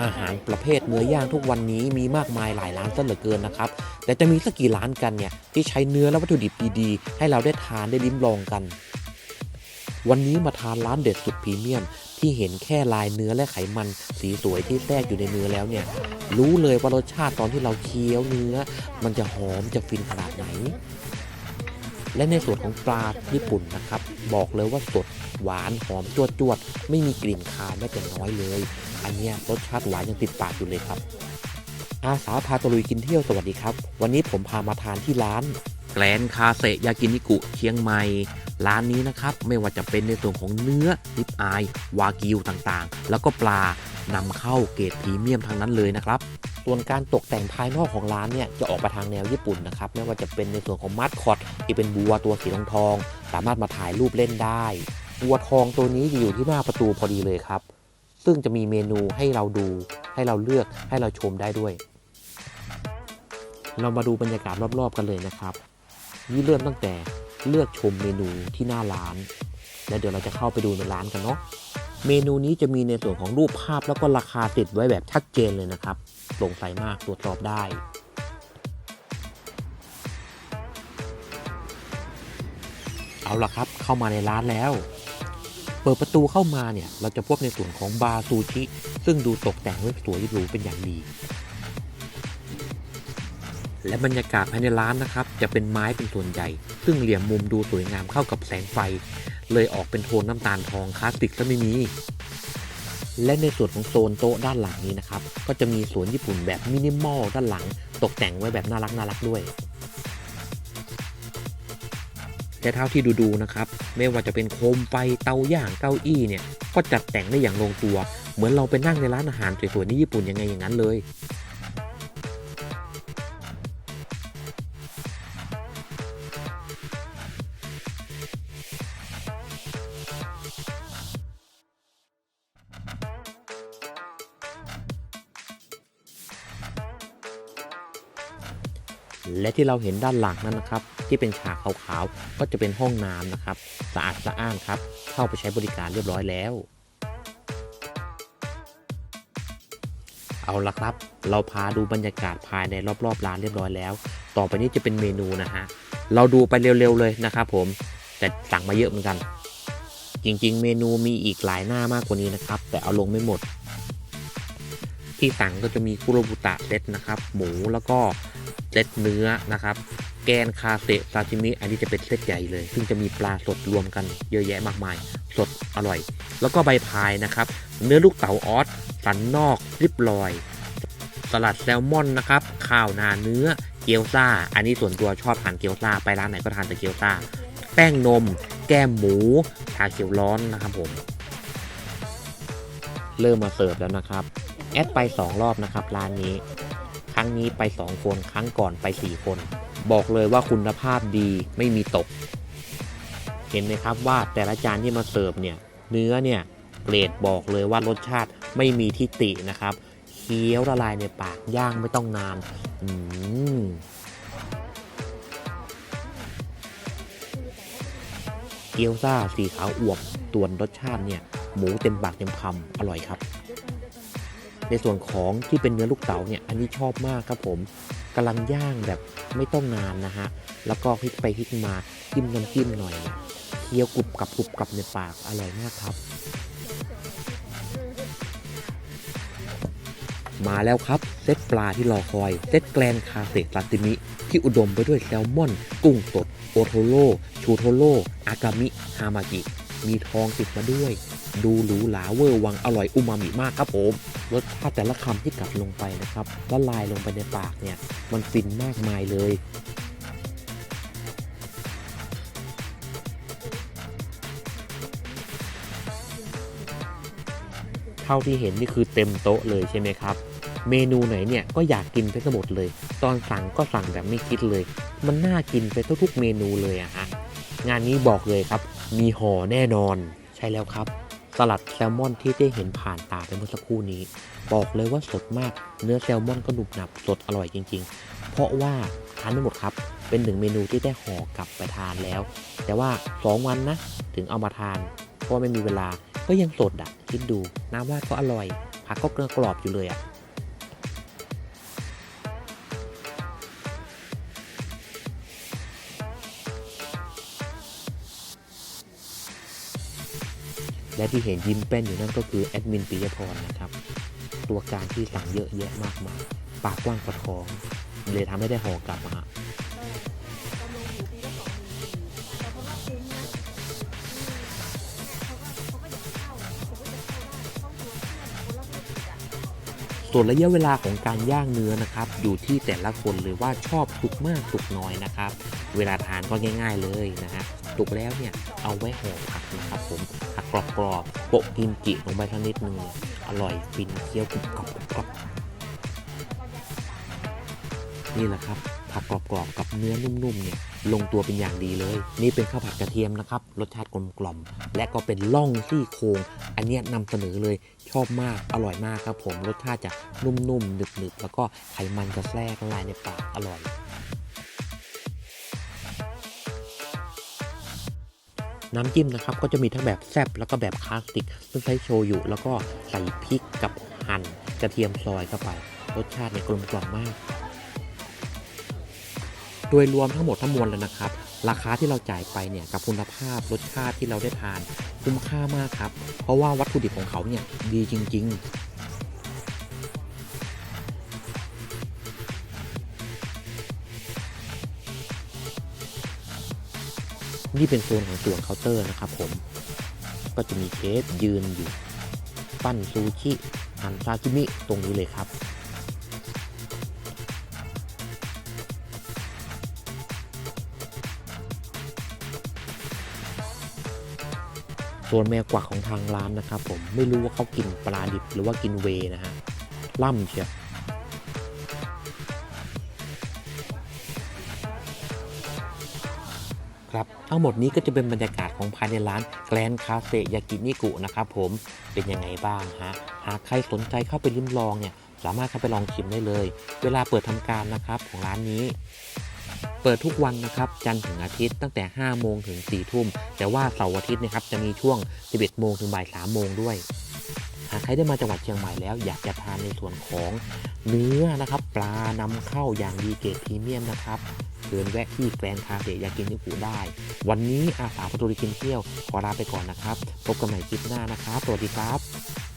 อาหารประเภทเนื้อย่างทุกวันนี้มีมากมายหลายร้านซะเหลือเกินนะครับ แต่จะมีสักกี่ร้านกันเนี่ยที่ใช้เนื้อและวัตถุดิบดีๆให้เราได้ทานได้ลิ้มลองกัน วันนี้มาทานร้านเด็ดสุดพรีเมียม ที่เห็นแค่ลายเนื้อและไขมันสีสวยที่แทรกอยู่ในเนื้อแล้วเนี่ย รู้เลยว่ารสชาติตอนที่เราเคี้ยวเนื้อ มันจะหอมจะฟินขนาดไหน และในส่วนของปลาญี่ปุ่นนะครับ บอกเลยว่าสดหวานหอมจวดจวดๆไม่มีกลิ่นคาวแม้แต่น้อยเลย อันนี้รสชาติหวานยังติดปากอยู่เลยครับ อาสาพาตะลุยกินเที่ยวสวัสดีครับ วันนี้ผมพามาทานที่ร้านแกลนคาเซยากินิกุเชียงใหม่ ร้านนี้นะครับไม่ว่าจะเป็นในส่วนของเนื้อลิปอายวากิวต่างๆ แล้วก็ปลานำเข้าเกรดพรีเมียมทั้งนั้นเลยนะครับส่วนการตกแต่งภายนอกของร้านเนี่ยจะออกมาทางแนวญี่ปุ่นนะครับไม่ว่าจะเป็นในส่วนของมาสคอตที่เป็นบัวตัวสีทองทอง สามารถมาถ่ายรูปเล่นได้บัวทองตัวนี้จะอยู่ที่หน้าประตูพอดีเลยครับ ซึ่งจะมีเมนูให้เราดู ให้เราเลือกให้เราชมได้ด้วย เรามาดูบรรยากาศรอบๆกันเลยนะครับ นี่เริ่มตั้งแต่ เลือกชมเมนูที่หน้าร้าน แล้วเดี๋ยวเราจะเข้าไปดูในร้านกันเนาะเมนูนี้จะมีในส่วนของรูปภาพแล้วก็ราคาติดไว้แบบชัดเจนเลยนะครับโปร่งใสมากตรวจสอบได้ เอาละครับเข้ามาในร้านแล้ว เปิดประตูเข้ามาเนี่ย เราจะพบในส่วนของบาร์ซูชิ ซึ่งดูตกแต่งไว้สวยหรูเป็นอย่างดี และบรรยากาศภายในร้านนะครับ จะเป็นไม้เป็นส่วนใหญ่ ซึ่งเหลี่ยมมุมดูสวยงามเข้ากับแสงไฟ เลยออกเป็นโทนน้ำตาลทองคลาสสิกซะไม่มีและในส่วนของโซนโต๊ะด้านหลังนี้นะครับ ก็จะมีสวนญี่ปุ่นแบบมินิมอลด้านหลัง ตกแต่งไว้แบบน่ารักน่ารักด้วยแต่เท่าที่ดูๆนะครับ ไม่ว่าจะเป็นโคมไฟเตาย่างเก้าอี้เนี่ย ก็จัดแต่งได้อย่างลงตัว เหมือนเราไปนั่งในร้านอาหารสวยๆในญี่ปุ่นยังไงอย่างนั้นเลย และที่เราเห็นด้านหลังนั้นนะครับ ที่เป็นฉากขาวๆก็จะเป็นห้องน้ำนะครับสะอาดสะอ้านครับ เข้าไปใช้บริการเรียบร้อยแล้ว เอาละครับ เราพาดูบรรยากาศภายในรอบๆร้านเรียบร้อยแล้ว ต่อไปนี้จะเป็นเมนูนะฮะเราดูไปเร็วๆเลยนะครับผมแต่สั่งมาเยอะเหมือนกัน จริงๆ เมนูมีอีกหลายหน้ามากกว่านี้นะครับ แต่เอาลงไม่หมด ที่สั่งก็จะมีคุโรบุตะเซตนะครับ หมูแล้วก็ ซตเนื้อนะครับ แกนคาเซซาชิมิ อันนี้จะเป็นเซตใหญ่เลย ซึ่งจะมีปลาสดรวมกันเยอะแยะมากมาย สดอร่อย แล้วก็ใบพายนะครับ เนื้อลูกเต๋าออสสันนอกริบลอย สลัดแซลมอนนะครับ ข้าวนาเนื้อ เกี๊ยวซ่า อันนี้ส่วนตัวชอบทานเกี๊ยวซ่า ไปร้านไหนก็ทานแต่เกี๊ยวซ่า แป้งนม แก้มหมูชาเขียวร้อนนะครับผม เริ่มมาเสิร์ฟแล้วนะครับ แอดไป 2 รอบนะครับร้านนี้ รั้งนี้ไป 2 คน ครั้งก่อนไป 4 คน บอกเลยว่าคุณภาพดีไม่มีตก เห็นไหมครับว่าแต่ละจานที่มาเสิร์ฟเนี่ย เนื้อเนี่ยเกรดบอกเลยว่ารสชาติไม่มีทิฏฐินะครับเคี้ยวละลายในปากย่างไม่ต้องนาน อืมเกี๊ยวซ่าสีขาวอวบตัวนรสชาติเนี่ย หมูเต็มปากเต็มคำอร่อยครับ ในส่วนของที่เป็นเนื้อลูกเต๋าเนี่ยอันนี้ชอบมากครับผมกำลังย่างแบบไม่ต้องนานนะฮะแล้วก็พลิกไปพลิกมาจิ้มน้ำจิ้มหน่อยเนี่ยเคี้ยวกรุบกับกรุบกับในปากอร่อยมากครับ มาแล้วครับเซตปลาที่รอคอยเซตแกลนคาเซซาติมิที่อุดมไปด้วยแซลมอน กุ้งสดโอโทโร่ชูโทโร่อากามิฮามากิมีทองติดมาด้วย ดูหรูหราเวอร์วังอร่อยอุมามิมากครับผมรสชาติแต่ละคำที่กัดลงไปนะครับละลายลงไปในปากเนี่ยมันฟินมากมายเลยเท่าที่เห็นนี่คือเต็มโต๊ะเลยใช่ไหมครับ เมนูไหนเนี่ยก็อยากกินไปทั้งหมดเลย ตอนสั่งก็สั่งแบบไม่คิดเลย มันน่ากินไปทุกๆเมนูเลยอะฮะ งานนี้บอกเลยครับ มีห่อแน่นอน ใช่แล้วครับ สลัดแซลมอนที่ได้เห็นผ่านตาไปเมื่อสักครู่นี้ บอกเลยว่าสดมากเนื้อแซลมอนก็หนุบหนับสดอร่อยจริง ๆ เพราะว่าทานไม่หมดครับ เป็นหนึ่งเมนูที่ได้ห่อกลับไปทานแล้ว แต่ว่า 2 วันนะ ถึงเอามาทาน เพราะไม่มีเวลาก็ยังสดอะคิดดูน้ำราดก็อร่อยผักก็กรอบอยู่เลยอะ และที่เห็นยิ้มเป็นอยู่นั่นก็คือแอดมินปิยพรนะครับ ตัวการที่สั่งเยอะแยะมากมาย ปากกว้างกว่าท้อง เลยทำให้ได้ห่อกลับมาฮะบำรุงหูปีละสองหมื่นแต่เพราะว่าคุ้มนะเขาก็เขาก็อยากเข้าผมก็จะเข้าได้ต้องชวนเพื่อนคนละเพื่อนอีกอะส่วนระยะเวลาของการย่างเนื้อนะครับ อยู่ที่แต่ละคนเลยว่าชอบสุกมากสุกน้อยนะครับ เวลาทานก็ง่าย ๆเลยนะฮะ สุกแล้วเนี่ยเอาไว้ห่อผักนะครับผมผักกรอบๆโปะกิมจิลงไปสักนิดนึงอร่อยฟินเคี้ยวกรุบกรอบกรอบนี่แหละครับผักกรอบๆกับเนื้อนุ่มๆเนี่ยลงตัวเป็นอย่างดีเลย นี่เป็นข้าวผัดกระเทียมนะครับ รสชาติกลมกล่อม และก็เป็นล่องซี่โครงอันเนี้ยนำเสนอเลยชอบมากอร่อยมากครับผมรสชาติจะนุ่มๆหนึบๆแล้วก็ไขมันจะแทรกละลายในปากอร่อย น้ำจิ้มนะครับก็จะมีทั้งแบบแซบแล้วก็แบบคลาสสิก ซึ่งใช้โชยุแล้วก็ใส่พริกกับหั่นกระเทียมซอยเข้าไป รสชาติเนี่ยกลมกล่อมมาก โดยรวมทั้งหมดทั้งมวลแล้วนะครับ ราคาที่เราจ่ายไปเนี่ยกับคุณภาพรสชาติที่เราได้ทานคุ้มค่ามากครับ เพราะว่าวัตถุดิบของเขาเนี่ยดีจริง ๆ นี่เป็นโซนของส่วนเคาน์เตอร์นะครับผม ก็จะมีเชฟยืนอยู่ ปั้นซูชิหั่นซาชิมิตรงนี้เลยครับส่วนแมวกวักของทางร้านนะครับผมไม่รู้ว่าเขากินปลาดิบหรือว่ากินเวนะฮะล่ำเชียว ครับทั้งหมดนี้ก็จะเป็นบรรยากาศของภายในร้านแกลนคาเฟ่ยากินิกุนะครับผมเป็นยังไงบ้างฮะหากใครสนใจเข้าไปลิ้มลองเนี่ยสามารถเข้าไปลองชิมได้เลย เวลาเปิดทำการนะครับของร้านนี้ เปิดทุกวันนะครับจันทร์ถึงอาทิตย์ตั้งแต่ 5 โมงถึง 4 ทุ่ม แต่ว่าเสาร์อาทิตย์นะครับจะมีช่วง 11 โมงถึงบ่าย 3 โมงด้วยหากใครได้มาจังหวัดเชียงใหม่แล้วอยากจะทานในส่วนของเนื้อนะครับ ปลานำเข้าอย่างดีเกรดพรีเมียมนะครับ เดินแวะที่แกรนคาเฟ่ยากินิกุได้ วันนี้อาสาประตูริกินเที่ยวขอลาไปก่อนนะครับ พบกันใหม่คลิปหน้านะครับ สวัสดีครับ